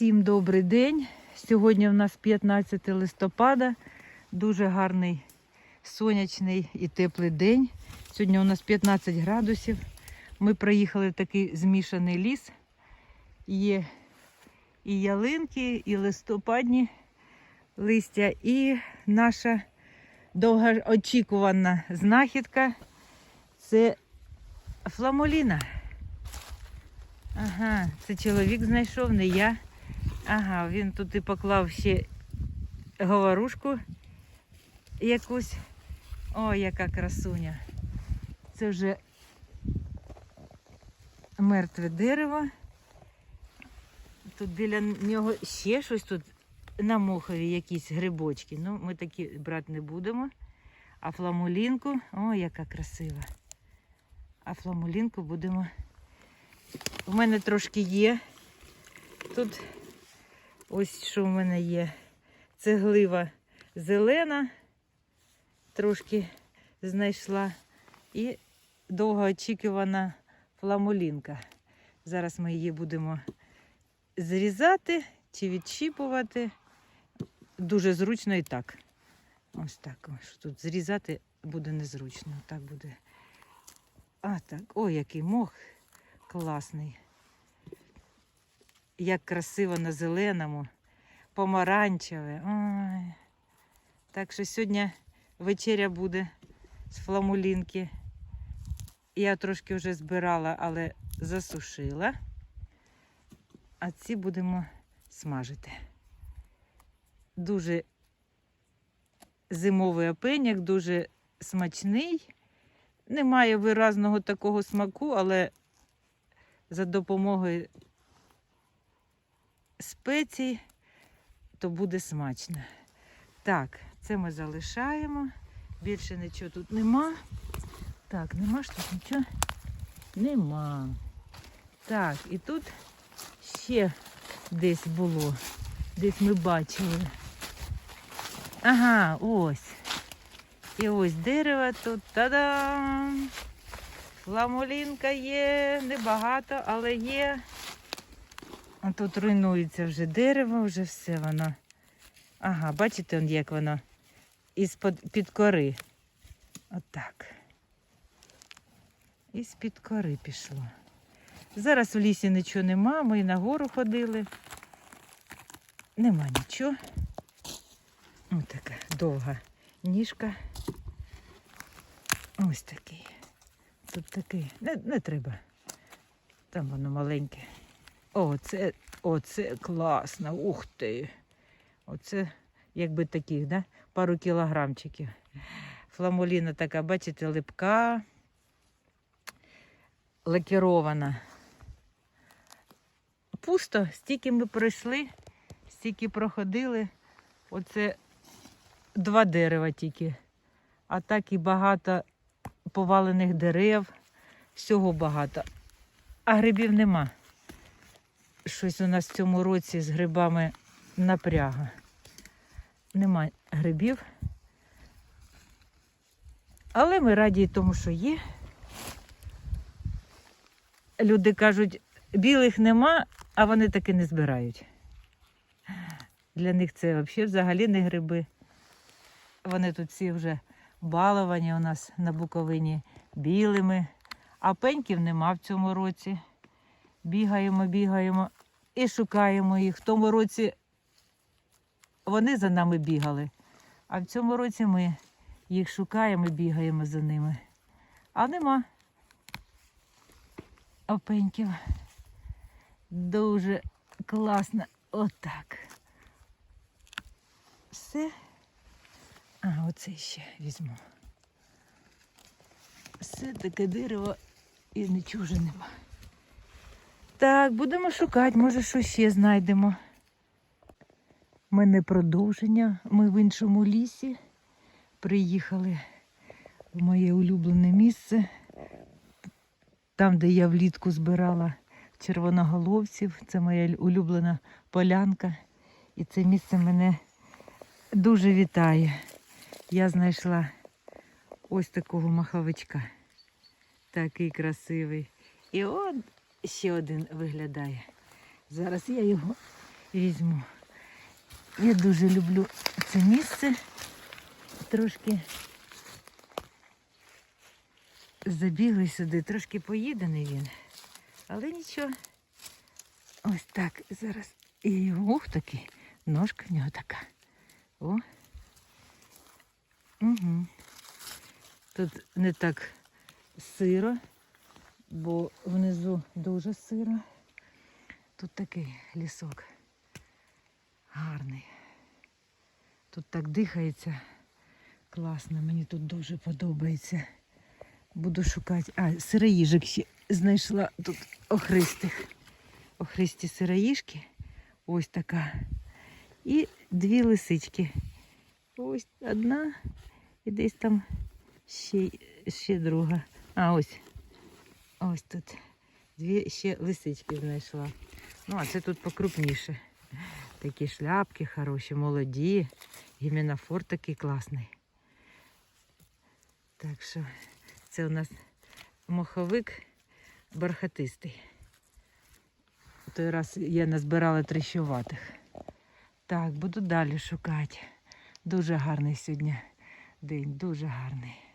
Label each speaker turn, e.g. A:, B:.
A: Всім добрий день. Сьогодні у нас 15 листопада. Дуже гарний сонячний і теплий день. Сьогодні у нас 15 градусів. Ми проїхали в такий змішаний ліс. Є і ялинки, і листопадні листя, і наша довгоочікувана знахідка це фламоліна. Ага, це чоловік знайшов, не я. Ага, він тут і поклав ще говорушку якусь. О, яка красуня. Це вже мертве дерево. Тут біля нього ще щось тут на мохові якісь грибочки. Ну, ми такі брати не будемо. А фламулінку, о, яка красива. А фламулінку будемо. У мене трошки є. Тут ось що в мене є. Цеглива зелена, трошки знайшла. І довгоочікувана фламулінка. Зараз ми її будемо зрізати чи відщіпувати. Дуже зручно і так. Ось так. Ось тут зрізати буде незручно. Так буде. А так, ой, який мох класний. Як красиво на зеленому, помаранчеве. Ой. Так що сьогодні вечеря буде з фламулінки. Я трошки вже збирала, але засушила. А ці будемо смажити. Дуже зимовий опеняк, дуже смачний. Немає виразного такого смаку, але за допомогою спецій то буде смачно. Так, це ми залишаємо. Більше нічого тут нема. Так, нема ж тут нічого? Нема. Так, і тут ще десь було. Десь ми бачили. Ага, ось. І ось дерево тут. Та-дам! Фламулінка є, небагато, але є. А тут руйнується вже дерево, вже все воно. Ага, бачите, як воно із-під під кори. Отак. Із-під кори пішло. Зараз в лісі нічого нема, ми і на гору ходили. Нема нічого. Ось така довга ніжка. Ось такий. Тут такий. Не, не треба. Там воно маленьке. О, це, оце класно. Ух ти. Оце якби таких, да? Пару кілограмчиків. Фламуліна така, бачите, липка, лакірована. Пусто, стільки ми пройшли, стільки проходили. Оце два дерева тільки. А так і багато повалених дерев, всього багато. А грибів нема. Щось у нас в цьому році з грибами напряга. Нема грибів. Але ми раді тому, що є. Люди кажуть, білих нема, а вони таки не збирають. Для них це взагалі не гриби. Вони тут всі вже баловані у нас на Буковині білими, а пеньків нема в цьому році. Бігаємо, бігаємо і шукаємо їх. В тому році вони за нами бігали, а в цьому році ми їх шукаємо і бігаємо за ними. А нема опеньків. Дуже класно. Отак. Все. А, оце ще візьму. Все таке дерево і нічого нема. Так, будемо шукати, може, що ще знайдемо. У мене продовження. Ми в іншому лісі приїхали в моє улюблене місце. Там, де я влітку збирала червоноголовців. Це моя улюблена полянка. І це місце мене дуже вітає. Я знайшла ось такого маховичка. Такий красивий. І от ще один виглядає. Зараз я його візьму. Я дуже люблю це місце. Трошки забігли сюди, трошки поїдений він. Але нічого. Ось так зараз. І ух таки, ножка в нього така. О. Угу. Тут не так сиро, бо внизу дуже сиро. Тут такий лісок гарний. Тут так дихається. Класно, мені тут дуже подобається. Буду шукати. А, сироїжик ще знайшла тут охристих. Охристі сироїжки. Ось така. І дві лисички. Ось одна і десь там ще, ще друга. А ось. Ось тут. Дві ще лисички знайшла. Ну, а це тут покрупніше. Такі шляпки хороші, молоді. Гіменофор такий класний. Так що це у нас моховик бархатистий. Той раз я назбирала трещуватих. Так, буду далі шукати. Дуже гарний сьогодні день, дуже гарний.